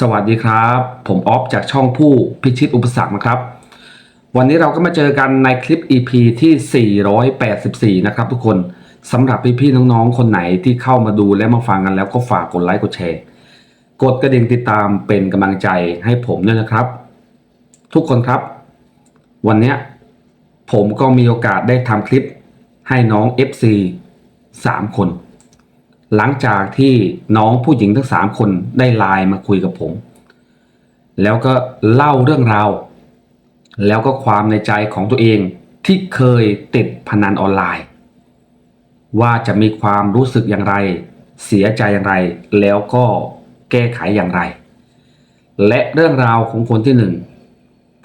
สวัสดีครับ ผมออฟจากช่องผู้พิชิตอุปสรรคนะครับ วันนี้เราก็มาเจอกันในคลิป EP ที่ 484 นะครับทุกคนสำหรับพี่ๆน้องๆ คนไหนที่เข้ามาดูและมาฟังกันแล้วก็ฝากกดไลค์กดแชร์ กดกระดิ่งติดตามเป็นกำลังใจให้ผมด้วยนะครับ ทุกคนครับ วันนี้ผมก็มีโอกาสได้ทำคลิปให้น้อง FC 3 คน หลังจากที่น้องผู้หญิงทั้งสามคนได้ไลน์มาคุยกับผม แล้วก็เล่าเรื่องราวแล้วก็ความในใจของตัวเองที่เคยติดพนันออนไลน์ ว่าจะมีความรู้สึกอย่างไร เสียใจอย่างไร แล้วก็แก้ไขอย่างไร และเรื่องราวของคนที่หนึ่ง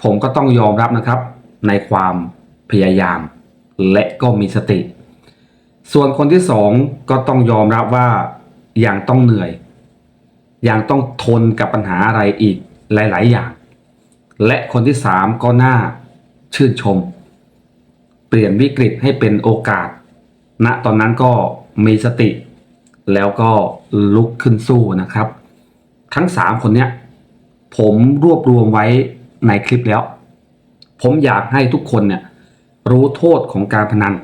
ผมก็ต้องยอมรับนะครับ ในความพยายาม และก็มีสติ ส่วนคนที่สองก็ต้องยอมรับว่าอยังต้องเหนื่อย อยังต้องทนกับปัญหาอะไรอีกหลาย ๆ อย่าง และคนที่สามก็น่าชื่นชม เปลี่ยนวิกฤตให้เป็นโอกาสณตอนนั้นก็มีสติ แล้วก็ลุกขึ้นสู้นะครับ ทั้งสามคนเนี้ยผมรวบรวมไว้ในคลิปแล้ว ผมอยากให้ทุกคนเนี่ยรู้โทษของการพนัน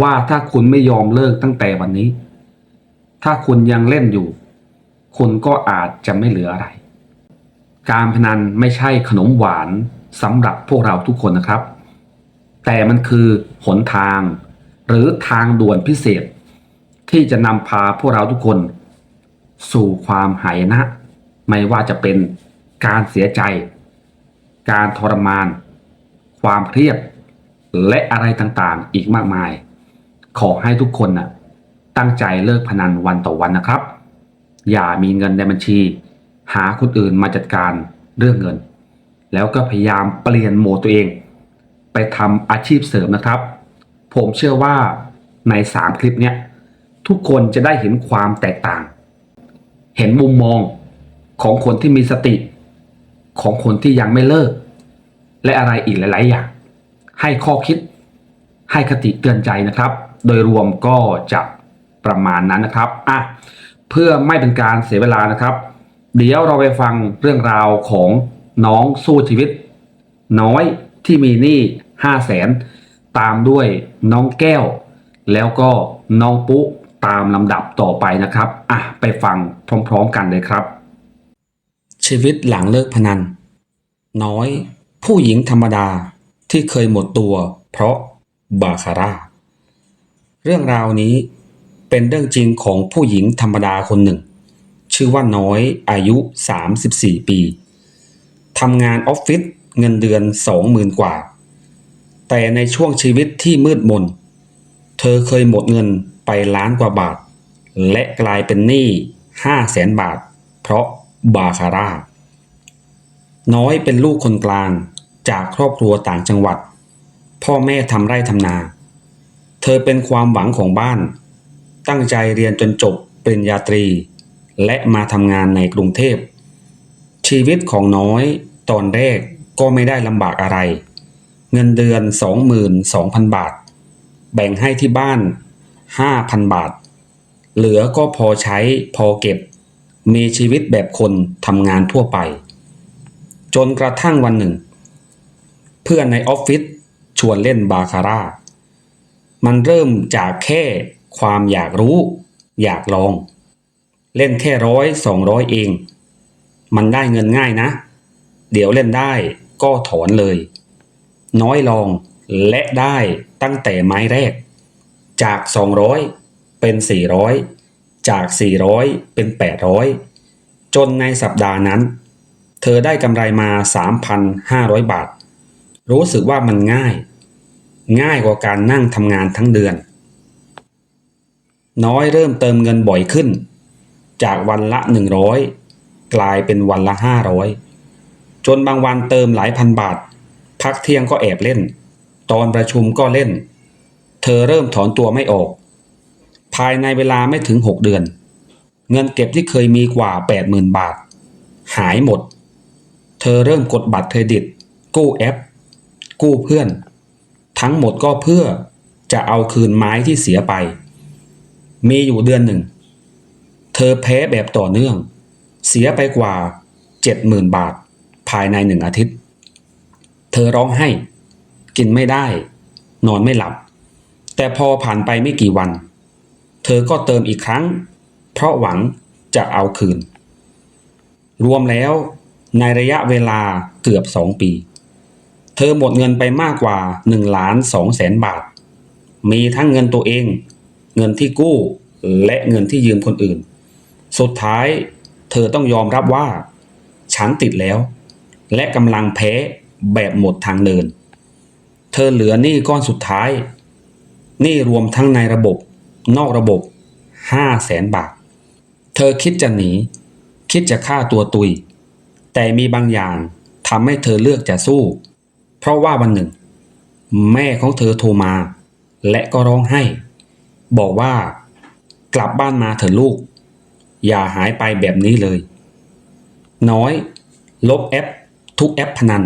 ว่าถ้าคุณไม่ยอมเลิกตั้งแต่วันนี้ ถ้าคุณยังเล่นอยู่ คุณก็อาจจะไม่เหลืออะไร การพนันไม่ใช่ขนมหวานสำหรับพวกเราทุกคนนะครับ แต่มันคือหนทาง หรือทางด่วนพิเศษ ที่จะนำพาพวกเราทุกคน สู่ความหายนะ ไม่ว่าจะเป็นการเสียใจ การทรมาน ความเครียดและอะไรต่างๆ อีกมากมาย ขอให้ทุกคนน่ะตั้งใจเลิกพนันวันต่อวันนะครับ อย่ามีเงินในบัญชี หาคนอื่นมาจัดการเรื่องเงิน แล้วก็พยายามเปลี่ยนโหมดตัวเอง ไปทำอาชีพเสริมนะครับ ผมเชื่อว่าใน 3 คลิปเนี้ยทุกคนจะได้เห็นความแตกต่าง เห็นมุมมองของคนที่มีสติ ของคนที่ยังไม่เลิก และอะไรอีกหลาย ๆ อย่าง ให้ข้อคิดให้คติเตือนใจนะครับ โดยรวมก็จะประมาณนั้นนะครับอะเพื่อไม่เป็นการเสียเวลานะครับ เดี๋ยวเราไปฟังเรื่องราวของน้องสู้ชีวิต น้อยที่มีหนี้ห้าแสนตามด้วยน้องแก้ว แล้วก็น้องปุ๊ตามลำดับต่อไปนะครับอะไปฟังพร้อมๆกันเลยครับ ชีวิตหลังเลิกพนัน น้อย ผู้หญิงธรรมดาที่เคยหมดตัว เพราะบาคาร่า เรื่องราวนี้เป็นเรื่องจริงของผู้หญิงธรรมดาคนหนึ่ง ชื่อว่าน้อยอายุ 34 ปีทำงานออฟฟิศเงินเดือน 20,000 กว่า แต่ในช่วงชีวิตที่มืดมน เธอเคยหมดเงินไปล้านกว่าบาท และกลายเป็นหนี้5แสนบาท เพราะบาคาร่า น้อยเป็นลูกคนกลางจากครอบครัวต่างจังหวัด พ่อแม่ทำไร่ทำนา เธอเป็นความหวังของบ้าน ตั้งใจเรียนจนจบปริญญาตรี และมาทำงานในกรุงเทพ ชีวิตของน้อยตอนแรกก็ไม่ได้ลำบากอะไร เงินเดือน 22,000 บาท แบ่งให้ที่บ้าน 5,000 บาท เหลือก็พอใช้พอเก็บ มีชีวิตแบบคนทำงานทั่วไป จนกระทั่งวันหนึ่ง เพื่อนในออฟฟิศชวนเล่นบาคาร่า มันเริ่มจากแค่ความอยากรู้ อยากลอง เล่นแค่ร้อยสองร้อยเอง มันได้เงินง่ายนะ เดี๋ยวเล่นได้ก็ถอนเลย น้อยลองและได้ตั้งแต่ไม้แรก จาก 200 เป็น 400 จาก 400 เป็น 800 จนในสัปดาห์นั้น เธอได้กำไรมา 3,500 บาท รู้สึกว่ามันง่าย ง่ายกว่าการนั่งทำงานทั้งเดือน น้อยเริ่มเติมเงินบ่อยขึ้น จากวันละ 100 กลายเป็นวันละ 500 จนบางวันเติมหลายพันบาท พักเที่ยงก็แอบเล่น ตอนประชุมก็เล่น เธอเริ่มถอนตัวไม่ออก ภายในเวลาไม่ถึง 6 เดือน เงินเก็บที่เคยมีกว่า 80,000 บาท หายหมด เธอเริ่มกดบัตรเครดิต กู้แอป กู้เพื่อน ทั้งหมดก็เพื่อจะเอาคืนไม้ที่เสียไป มีอยู่เดือนหนึ่ง เธอแพ้แบบต่อเนื่อง เสียไปกว่าเจ็ดหมื่นบาท ภายในหนึ่งอาทิตย์ เธอร้องไห้ กินไม่ได้ นอนไม่หลับ แต่พอผ่านไปไม่กี่วัน เธอก็เติมอีกครั้ง เพราะหวังจะเอาคืน รวมแล้วในระยะเวลาเกือบสองปี ธอหมดเงินไปมากกว่า1ล้าน2แสนบาท มีทั้งเงินตัวเอง เงินที่กู้และเงินที่ยืมคนอื่น สุดท้ายเธอต้องยอมรับว่า ฉันติดแล้ว และกำลังแพ้แบบหมดทางเดิน เธอเหลือหนี้ก้อนสุดท้ายหนี้รวมทั้งในระบบ นอกระบบ5แสนบาท เธอคิดจะหนี คิดจะฆ่าตัวตุย แต่มีบางอย่างทำให้เธอเลือกจะสู้ เพราะว่าวันหนึ่ง แม่ของเธอโทรมา และก็ร้องไห้ บอกว่ากลับบ้านมาเถอะลูก อย่าหายไปแบบนี้เลย น้อย ลบแอป ทุกแอปพนัน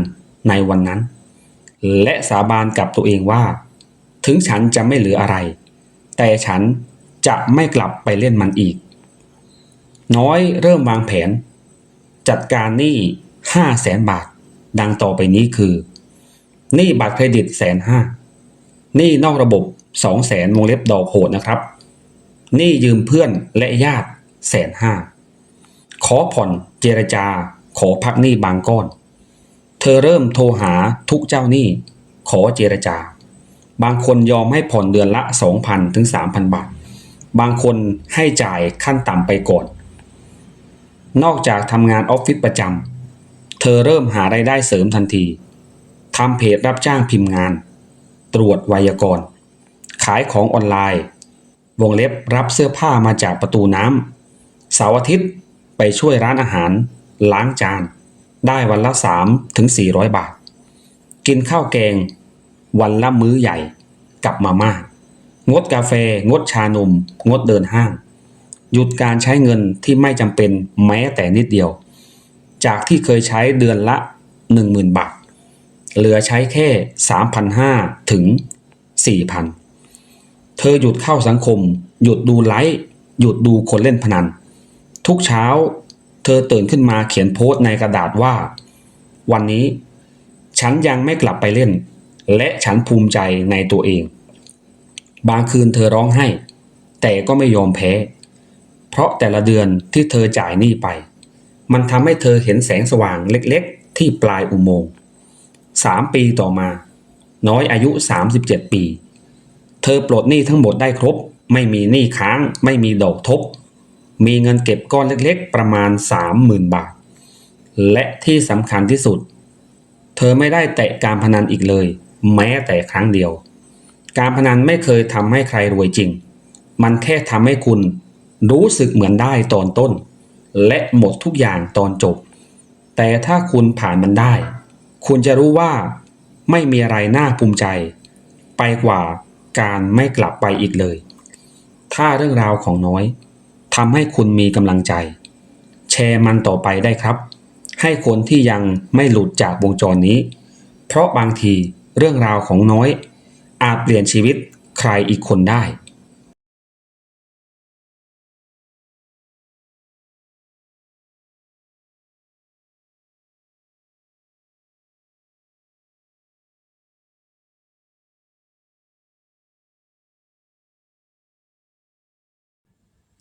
ในวันนั้น และสาบานกับตัวเองว่า ถึงฉันจะไม่เหลืออะไร แต่ฉันจะไม่กลับไปเล่นมันอีก น้อยเริ่มวางแผน จัดการหนี้ห้าแสนบาท ดังต่อไปนี้คือ หนี้บัตรเครดิตแสนห้าหนี้นอกระบบสองแสนวงเล็บดอกโหดนะครับหนี้ยืมเพื่อนและญาติแสนห้าขอผ่อนเจรจา ขอพักหนี้บางก้อน เธอเริ่มโทรหาทุกเจ้าหนี้ ขอเจรจา บางคนยอมให้ผ่อนเดือนละ 2,000 ถึง 3,000 บาท บางคนให้จ่ายขั้นต่ำไปก่อน นอกจากทำงานออฟฟิศประจำเธอเริ่มหารายได้เสริมทันที ทำเพจรับจ้างพิมพ์งาน ตรวจไวยากรณ์ ขายของออนไลน์ วงเล็บรับเสื้อผ้ามาจากประตูน้ำเสาร์อาทิตย์ไปช่วยร้านอาหาร ล้างจาน ได้วันละ 3 ถึง 400 บาท กินข้าวแกง วันละมื้อใหญ่กับมาม่า งดกาแฟ งดชานม งดเดินห้าง หยุดการใช้เงินที่ไม่จำเป็นแม้แต่นิดเดียว จากที่เคยใช้เดือนละ 10,000 บาท เหลือใช้แค่ 3,500 ถึง 4,000 เธอหยุดเข้าสังคม หยุดดูไลฟ์หยุดดูคนเล่นพนัน ทุกเช้า เธอตื่นขึ้นมาเขียนโพสต์ในกระดาษว่า วันนี้ ฉันยังไม่กลับไปเล่น และฉันภูมิใจในตัวเอง บางคืนเธอร้องไห้ แต่ก็ไม่ยอมแพ้ เพราะแต่ละเดือนที่เธอจ่ายหนี้ไป มันทำให้เธอเห็นแสงสว่างเล็กๆ ที่ปลายอุโมงค์ สามปีต่อมา น้อยอายุ 37 ปี เธอปลดหนี้ทั้งหมดได้ครบ ไม่มีหนี้ค้าง ไม่มีดอกทบ มีเงินเก็บก้อนเล็กๆ ประมาณ 30,000 บาท และที่สำคัญที่สุด เธอไม่ได้แตะการพนันอีกเลย แม้แต่ครั้งเดียว การพนันไม่เคยทำให้ใครรวยจริง มันแค่ทำให้คุณรู้สึกเหมือนได้ตอนต้น และหมดทุกอย่างตอนจบ แต่ถ้าคุณผ่านมันได้ คุณจะรู้ว่าไม่มีอะไรน่าภูมิใจ ไปกว่าการไม่กลับไปอีกเลย ถ้าเรื่องราวของน้อยทำให้คุณมีกำลังใจ แชร์มันต่อไปได้ครับ ให้คนที่ยังไม่หลุดจากวงจรนี้ เพราะบางทีเรื่องราวของน้อย อาจเปลี่ยนชีวิตใครอีกคนได้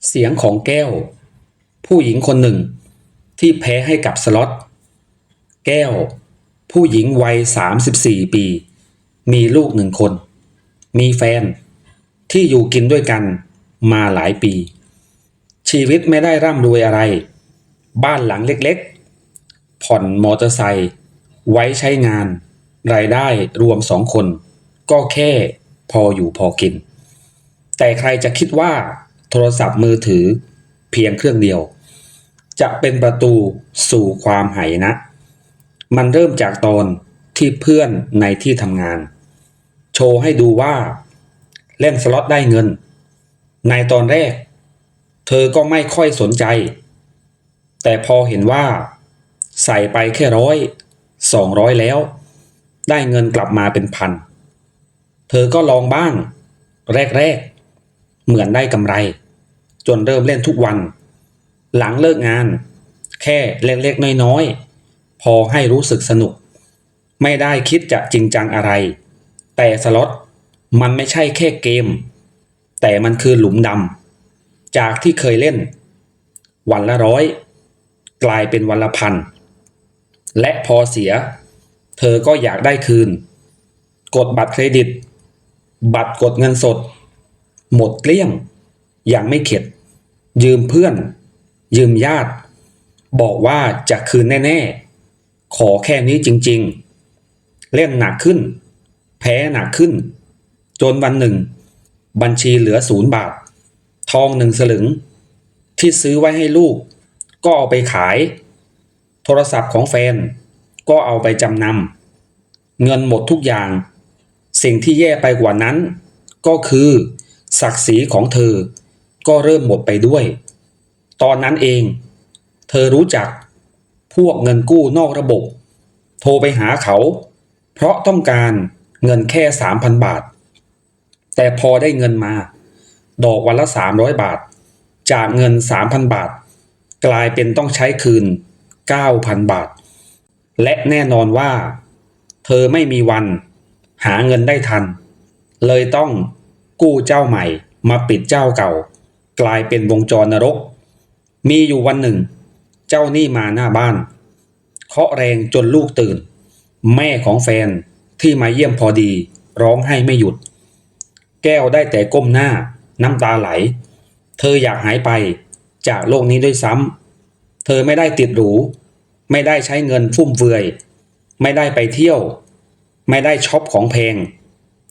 เสียงของแก้ว ผู้หญิงคนหนึ่ง ที่แพ้ให้กับสล็อตแก้ว ผู้หญิงวัย 34 ปี มีลูกหนึ่งคน มีแฟน ที่อยู่กินด้วยกันมาหลายปี ชีวิตไม่ได้ร่ำรวยอะไร บ้านหลังเล็กๆ ผ่อนมอเตอร์ไซค์ไว้ใช้งาน รายได้รวมสองคน ก็แค่พออยู่พอกิน แต่ใครจะคิดว่า โทรศัพท์มือถือเพียงเครื่องเดียว จะเป็นประตูสู่ความหายนะ มันเริ่มจากตอนที่เพื่อนในที่ทำงาน โชว์ให้ดูว่า เล่นสล็อตได้เงิน ในตอนแรก เธอก็ไม่ค่อยสนใจ แต่พอเห็นว่า ใส่ไปแค่ร้อยสองร้อยแล้ว ได้เงินกลับมาเป็นพัน เธอก็ลองบ้าง แรก ๆ เหมือนได้กำไร จนเริ่มเล่นทุกวัน หลังเลิกงาน แค่เล็กๆน้อยๆ พอให้รู้สึกสนุก ไม่ได้คิดจะจริงจังอะไร แต่สล็อตมันไม่ใช่แค่เกม แต่มันคือหลุมดำจากที่เคยเล่น วันละร้อย กลายเป็นวันละพัน และพอเสีย เธอก็อยากได้คืน กดบัตรเครดิต บัตรกดเงินสด หมดเกลี้ยงยังไม่เข็ด ยืมเพื่อน ยืมญาติ บอกว่าจะคืนแน่ ๆ ขอแค่นี้จริง ๆ เล่นหนักขึ้น แพ้หนักขึ้น จนวันหนึ่ง บัญชีเหลือศูนย์บาท ทองหนึ่งสลึง ที่ซื้อไว้ให้ลูก ก็เอาไปขาย โทรศัพท์ของแฟน ก็เอาไปจำนำเงินหมดทุกอย่าง สิ่งที่แย่ไปกว่านั้น ก็คือ ศักดิ์ศรีของเธอ ก็เริ่มหมดไปด้วย ตอนนั้นเอง เธอรู้จักพวกเงินกู้นอกระบบ โทรไปหาเขา เพราะต้องการเงินแค่ 3,000 บาท แต่พอได้เงินมา ดอกวันละ 300 บาท จากเงิน 3,000 บาท กลายเป็นต้องใช้คืน 9,000 บาท และแน่นอนว่า เธอไม่มีวัน หาเงินได้ทัน เลยต้องกู้เจ้าใหม่มาปิดเจ้าเก่า กลายเป็นวงจรนรก มีอยู่วันหนึ่ง เจ้าหนี้มาหน้าบ้าน เคาะแรงจนลูกตื่น แม่ของแฟนที่มาเยี่ยมพอดี ร้องไห้ไม่หยุด แก้วได้แต่ก้มหน้า น้ำตาไหล เธออยากหายไปจากโลกนี้ด้วยซ้ำ เธอไม่ได้ติดหรู ไม่ได้ใช้เงินฟุ่มเฟือย ไม่ได้ไปเที่ยว ไม่ได้ช็อปของแพง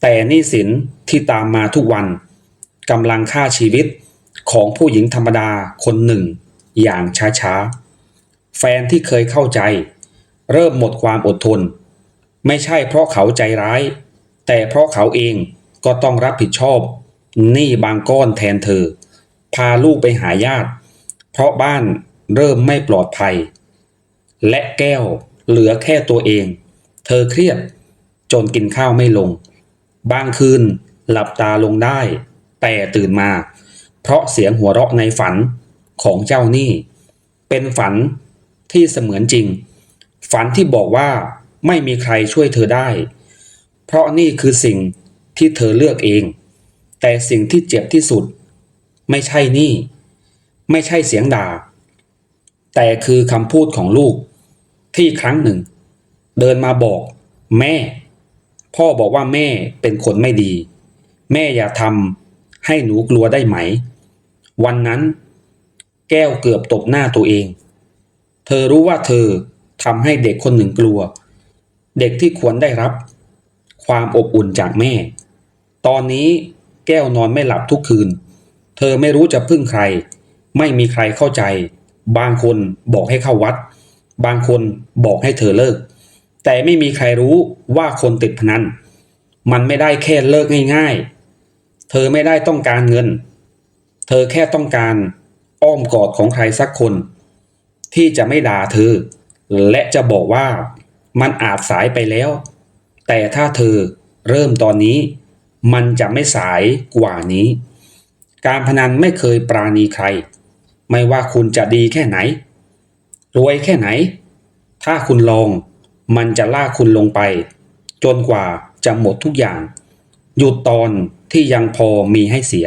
แต่หนี้สินที่ตามมาทุกวันกำลังฆ่าชีวิต ของผู้หญิงธรรมดาคนหนึ่ง อย่างช้าๆ แฟนที่เคยเข้าใจ เริ่มหมดความอดทน ไม่ใช่เพราะเขาใจร้าย แต่เพราะเขาเองก็ต้องรับผิดชอบหนี้บางก้อนแทนเธอ พาลูกไปหาญาติ เพราะบ้านเริ่มไม่ปลอดภัย และแก้วเหลือแค่ตัวเอง เธอเครียดจนกินข้าวไม่ลง บางคืนหลับตาลงได้ แต่ตื่นมา เพราะเสียงหัวเราะในฝันของเจ้าหนี้ เป็นฝันที่เสมือนจริง ฝันที่บอกว่าไม่มีใครช่วยเธอได้ เพราะนี่คือสิ่งที่เธอเลือกเอง แต่สิ่งที่เจ็บที่สุด ไม่ใช่นี่ ไม่ใช่เสียงด่า แต่คือคำพูดของลูก ที่ครั้งหนึ่ง เดินมาบอก แม่ พ่อบอกว่าแม่เป็นคนไม่ดี แม่อย่าทำให้หนูกลัวได้ไหม วันนั้น แก้วเกือบตบหน้าตัวเอง เธอรู้ว่าเธอทำให้เด็กคนหนึ่งกลัว เด็กที่ควรได้รับ ความอบอุ่นจากแม่ ตอนนี้แก้วนอนไม่หลับทุกคืน เธอไม่รู้จะพึ่งใคร ไม่มีใครเข้าใจ บางคนบอกให้เข้าวัด บางคนบอกให้เธอเลิก แต่ไม่มีใครรู้ว่าคนติดพนันมันไม่ได้แค่เลิกง่าย ๆ เธอไม่ได้ต้องการเงิน อแค่ต้องการอ้อมกอดของใครสักคน ที่จะไม่ด่าเธอ และจะบอกว่ามันอาจสายไปแล้ว แต่ถ้าเธอเริ่มตอนนี้ มันจะไม่สายกว่านี้ การพนันไม่เคยปราณีใคร ไม่ว่าคุณจะดีแค่ไหน รวยแค่ไหน ถ้าคุณลอง มันจะลากคุณลงไป จนกว่าจะหมดทุกอย่าง หยุดตอนที่ยังพอมีให้เสีย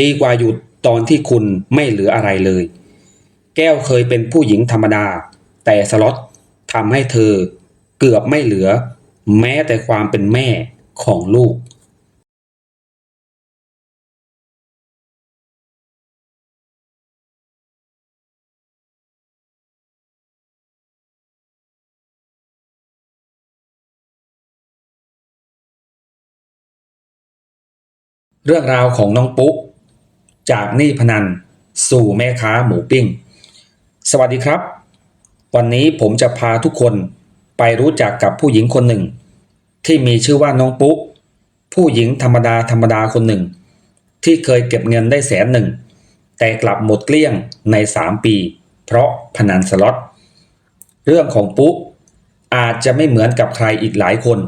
ดีกว่าหยุดตอนที่คุณไม่เหลืออะไรเลย แก้วเคยเป็นผู้หญิงธรรมดา แต่สล็อตทำให้เธอเกือบไม่เหลือ แม้แต่ความเป็นแม่ของลูกเรื่องราวของน้องปุ๊ จากหนี้พนันสู่แม่ค้าหมูปิ้ง สวัสดีครับ วันนี้ผมจะพาทุกคนไปรู้จักกับผู้หญิงคนหนึ่ง ที่มีชื่อว่าน้องปุ๊ ผู้หญิงธรรมดาธรรมดาคนหนึ่ง ที่เคยเก็บเงินได้แสนหนึ่ง แต่กลับหมดเกลี้ยงใน 3 ปี เพราะพนันสล็อตเรื่องของปุ๊อาจจะไม่เหมือนกับใครอีกหลายคน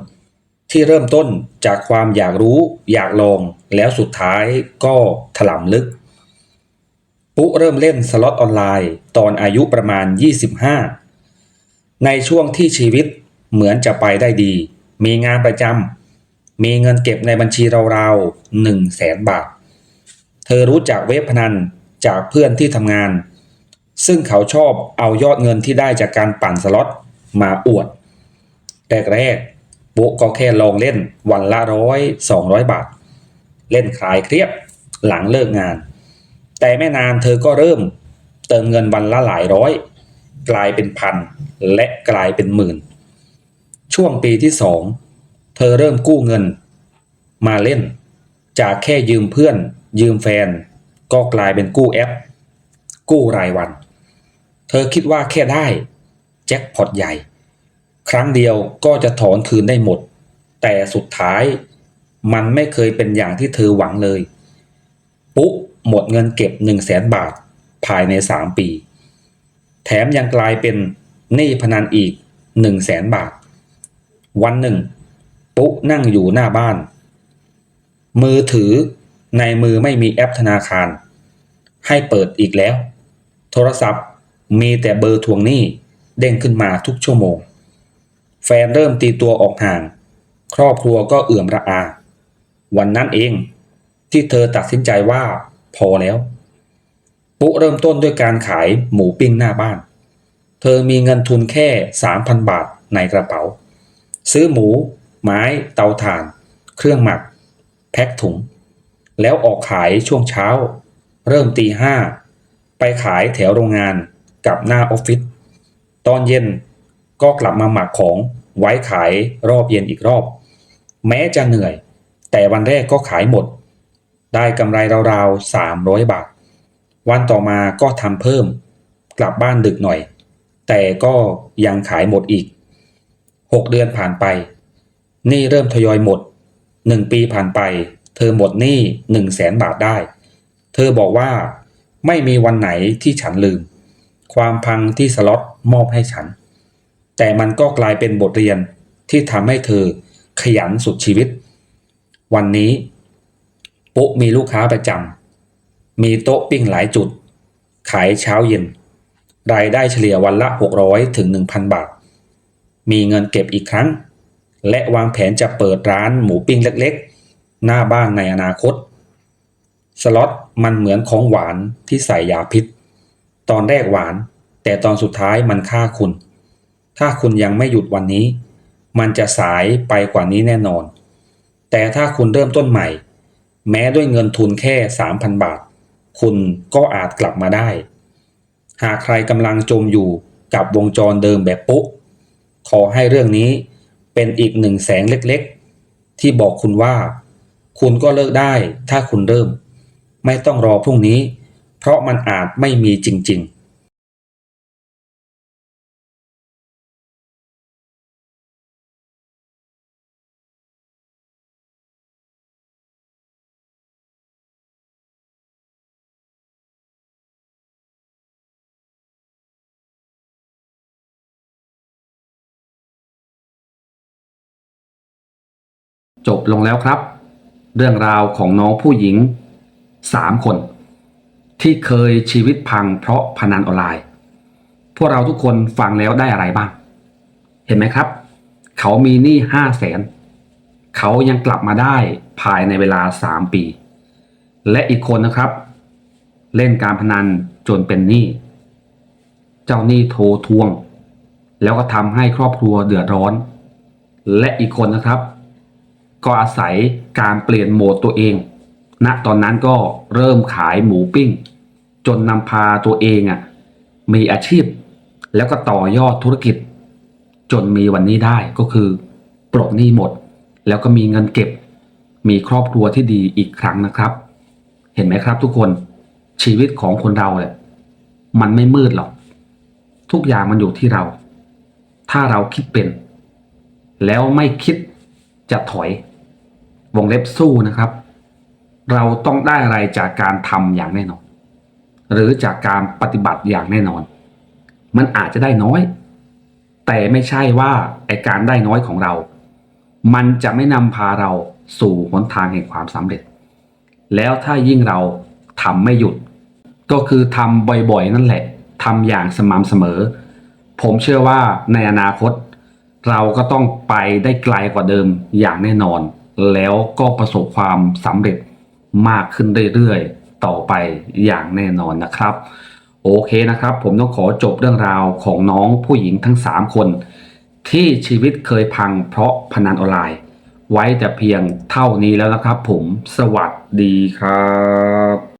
ที่เริ่มต้นจากความอยากรู้อยากลอง แล้วสุดท้ายก็ถล่มลึก ปุ๊เริ่มเล่นสล็อตออนไลน์ ตอนอายุประมาณ 25 ในช่วงที่ชีวิตเหมือนจะไปได้ดี มีงานประจำมีเงินเก็บในบัญชีราวๆหนึ่งแสนบาท เธอรู้จักเว็บพนันจากเพื่อนที่ทำงาน ซึ่งเขาชอบเอายอดเงินที่ได้จากการปั่นสล็อตมาอวดแรกๆ ปุ๊ก็แค่ลองเล่นวันละร้อยสองร้อยบาท เล่นคลายเครียดหลังเลิกงาน แต่ไม่นานเธอก็เริ่มเติมเงินวันละหลายร้อย กลายเป็นพันและกลายเป็นหมื่น ช่วงปีที่สองเธอเริ่มกู้เงิน มาเล่น จากแค่ยืมเพื่อน ยืมแฟน ก็กลายเป็นกู้แอป กู้รายวัน เธอคิดว่าแค่ได้ แจ็คพอตใหญ่ ครั้งเดียวก็จะถอนคืนได้หมด แต่สุดท้าย มันไม่เคยเป็นอย่างที่เธอหวังเลย ปุ๊หมดเงินเก็บ 1 0 0 0 0แสนบาทภายใน 3 ปี แถมยังกลายเป็นหนี้พนันอีก 1 0 0 0 0แสนบาท วันหนึ่ง ปุ๊นั่งอยู่หน้าบ้าน มือถือในมือไม่มีแอปธนาคาร ให้เปิดอีกแล้ว โทรศัพท์มีแต่เบอร์ทวงหนี้เด้งขึ้นมาทุกชั่วโมง แฟนเริ่มตีตัวออกห่าง ครอบครัวก็เอื่อมระอา วันนั้นเอง ที่เธอตัดสินใจว่าพอแล้ว ปุ๊เริ่มต้นด้วยการขายหมูปิ้งหน้าบ้าน เธอมีเงินทุนแค่3,000บาทในกระเป๋า ซื้อหมู ไม้เตาถ่าน เครื่องหมัก แพ็คถุง แล้วออกขายช่วงเช้า เริ่มตีห้าไปขายแถวโรงงานกับหน้าออฟฟิศตอนเย็น ก็กลับมาหมักของไว้ขายรอบเย็นอีกรอบ แม้จะเหนื่อย แต่วันแรกก็ขายหมด ได้กำไรราวๆสามร้อยบาท วันต่อมาก็ทำเพิ่ม กลับบ้านดึกหน่อย แต่ก็ยังขายหมดอีกหกเดือนผ่านไปหนี้เริ่มทยอยหมดหนึ่งปีผ่านไป เธอหมดหนี้หนึ่งแสนบาทได้ เธอบอกว่าไม่มีวันไหนที่ฉันลืม ความพังที่สล็อตมอบให้ฉัน แต่มันก็กลายเป็นบทเรียนที่ทำให้เธอขยันสุดชีวิต วันนี้ ปุ๊มีลูกค้าประจำมีโต๊ะปิ้งหลายจุด ขายเช้าเย็น รายได้เฉลี่ยวันละ 600ถึง1,000 บาท มีเงินเก็บอีกครั้ง และวางแผนจะเปิดร้านหมูปิ้งเล็กๆ หน้าบ้านในอนาคต สล็อตมันเหมือนของหวานที่ใส่ยาพิษ ตอนแรกหวาน แต่ตอนสุดท้ายมันฆ่าคุณ ถ้าคุณยังไม่หยุดวันนี้ มันจะสายไปกว่านี้แน่นอน แต่ถ้าคุณเริ่มต้นใหม่ แม้ด้วยเงินทุนแค่ 3,000 บาท คุณก็อาจกลับมาได้ หากใครกำลังจมอยู่กับวงจรเดิมแบบปุ๊ขอให้เรื่องนี้เป็นอีกหนึ่งแสงเล็กๆ ที่บอกคุณว่า คุณก็เลิกได้ถ้าคุณเริ่ม ไม่ต้องรอพรุ่งนี้ เพราะมันอาจไม่มีจริง ๆ จบลงแล้วครับ เรื่องราวของน้องผู้หญิง 3 คน ที่เคยชีวิตพังเพราะพนันออนไลน์ พวกเราทุกคนฟังแล้วได้อะไรบ้าง เห็นไหมครับ เขามีหนี้ห้าแสนเขายังกลับมาได้ภายในเวลา 3 ปี และอีกคนนะครับ เล่นการพนันจนเป็นหนี้เจ้าหนี้โทรทวง แล้วก็ทำให้ครอบครัวเดือดร้อน และอีกคนนะครับ ก็อาศัยการเปลี่ยนโหมดตัวเอง ณ ตอนนั้นก็เริ่มขายหมูปิ้ง จนนำพาตัวเองอะมีอาชีพ แล้วก็ต่อยอดธุรกิจ จนมีวันนี้ได้ก็คือ ปลดหนี้หมด แล้วก็มีเงินเก็บ มีครอบครัวที่ดีอีกครั้งนะครับ เห็นไหมครับทุกคนชีวิตของคนเราเนี่ยมันไม่มืดหรอก ทุกอย่างมันอยู่ที่เรา ถ้าเราคิดเป็น แล้วไม่คิด จะถอยวงเล็บสู้นะครับ เราต้องได้อะไรจากการทำอย่างแน่นอน หรือจากการปฏิบัติอย่างแน่นอน มันอาจจะได้น้อย แต่ไม่ใช่ว่าไอการได้น้อยของเรา มันจะไม่นำพาเราสู่หนทางแห่งความสำเร็จ แล้วถ้ายิ่งเราทำไม่หยุด ก็คือทำบ่อยๆ นั่นแหละทำอย่างสม่ำเสมอ ผมเชื่อว่าในอนาคต เราก็ต้องไปได้ไกลกว่าเดิมอย่างแน่นอน แล้วก็ประสบความสำเร็จมากขึ้นเรื่อยๆ ต่อไปอย่างแน่นอนนะครับ โอเคนะครับ ผมต้องขอจบเรื่องราวของน้องผู้หญิงทั้ง 3 คน ที่ชีวิตเคยพังเพราะพนันออนไลน์ ไว้แต่เพียงเท่านี้แล้วนะครับผมสวัสดีครับ